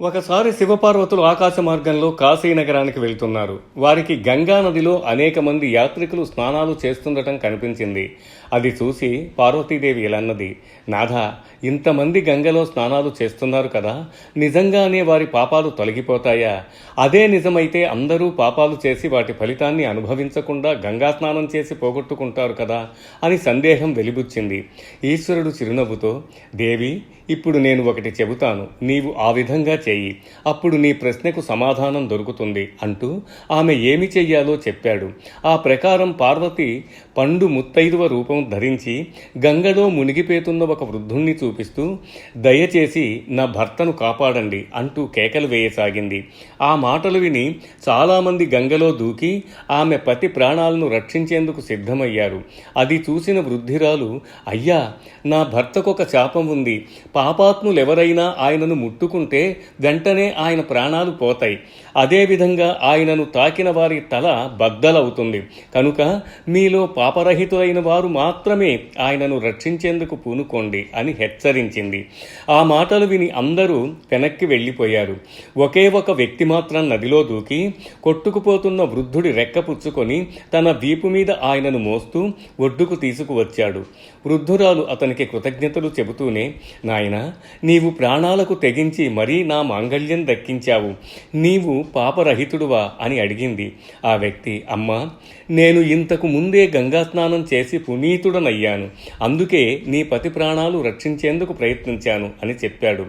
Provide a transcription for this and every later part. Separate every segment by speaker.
Speaker 1: ఒకసారి శివపార్వతులు ఆకాశ మార్గంలో కాశీ నగరానికి వెళ్తున్నారు. వారికి గంగా నదిలో అనేక మంది యాత్రికులు స్నానాలు చేస్తుండటం కనిపించింది. అది చూసి పార్వతీదేవి ఇలన్నది నాథ ఇంతమంది గంగలో స్నానాలు చేస్తున్నారు కదా నిజంగానే వారి పాపాలు తొలగిపోతాయా? అదే నిజమైతే అందరూ పాపాలు చేసి వాటి ఫలితాన్ని అనుభవించకుండా గంగా స్నానం చేసి పోగొట్టుకుంటారు కదా అని సందేహం వెలిబుచ్చింది. ఈశ్వరుడు చిరునవ్వుతో దేవి ఇప్పుడు నేను ఒకటి చెబుతాను. నీవు ఆ విధంగా చేయి. అప్పుడు నీ ప్రశ్నకు సమాధానం దొరుకుతుంది అంటూ ఆమె ఏమి చెయ్యాలో చెప్పాడు. ఆ ప్రకారం పార్వతి పండు ముత్తైదువ రూపం ధరించి గంగలో మునిగిపోతున్న ఒక వృద్ధుణ్ణి చూపిస్తూ దయచేసి నా భర్తను కాపాడండి అంటూ కేకలు వేయసాగింది. ఆ మాటలు విని చాలామంది గంగలో దూకి ఆమె పతి ప్రాణాలను రక్షించేందుకు సిద్ధమయ్యారు. అది చూసిన వృద్ధిరాలు అయ్యా నా భర్తకొక శాపం ఉంది. పాపాత్ములెవరైనా ఆయనను ముట్టుకుంటే వెంటనే ఆయన ప్రాణాలు పోతాయి. అదేవిధంగా ఆయనను తాకిన వారి తల బద్దలవుతుంది. కనుక మీలో పాపరహితులైన వారు మాత్రమే ఆయనను రక్షించేందుకు పూనుకోండి అని హెచ్చరించింది. ఆ మాటలు విని అందరూ వెనక్కి వెళ్ళిపోయారు. ఒకే ఒక వ్యక్తి మాత్రం నదిలో దూకి కొట్టుకుపోతున్న వృద్ధుడి రెక్క పుచ్చుకొని తన వీపు మీద ఆయనను మోస్తూ ఒడ్డుకు తీసుకువచ్చాడు. వృద్ధురాలు అతనికి కృతజ్ఞతలు చెబుతూనే నాయన నీవు ప్రాణాలకు తెగించి మరీ నా మాంగళ్యం దక్కించావు. నీవు పాపరహితుడువా? అని అడిగింది. ఆ వ్యక్తి అమ్మా నేను ఇంతకు ముందే గంగా స్నానం చేసి పునీతుడనయ్యాను. అందుకే నీ పతి ప్రాణాలు రక్షించేందుకు ప్రయత్నించాను అని చెప్పాడు.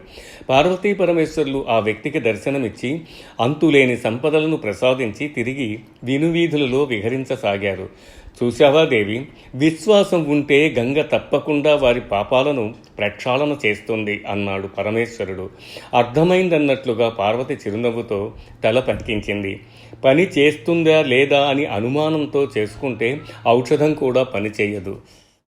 Speaker 1: పార్వతీ పరమేశ్వరులు ఆ వ్యక్తికి దర్శనమిచ్చి అంతులేని సంపదలను ప్రసాదించి తిరిగి వినువీధులలో విహరించసాగారు. చూశావా దేవి? విశ్వాసం ఉంటే గంగ తప్పకుండా వారి పాపాలను ప్రక్షాళన చేస్తుంది అన్నాడు పరమేశ్వరుడు. అర్థమైందన్నట్లుగా పార్వతి చిరునవ్వుతో తల పతికించింది పని చేస్తుందా లేదా అని అనుమానంతో చేసుకుంటే ఔషధం కూడా పని చేయదు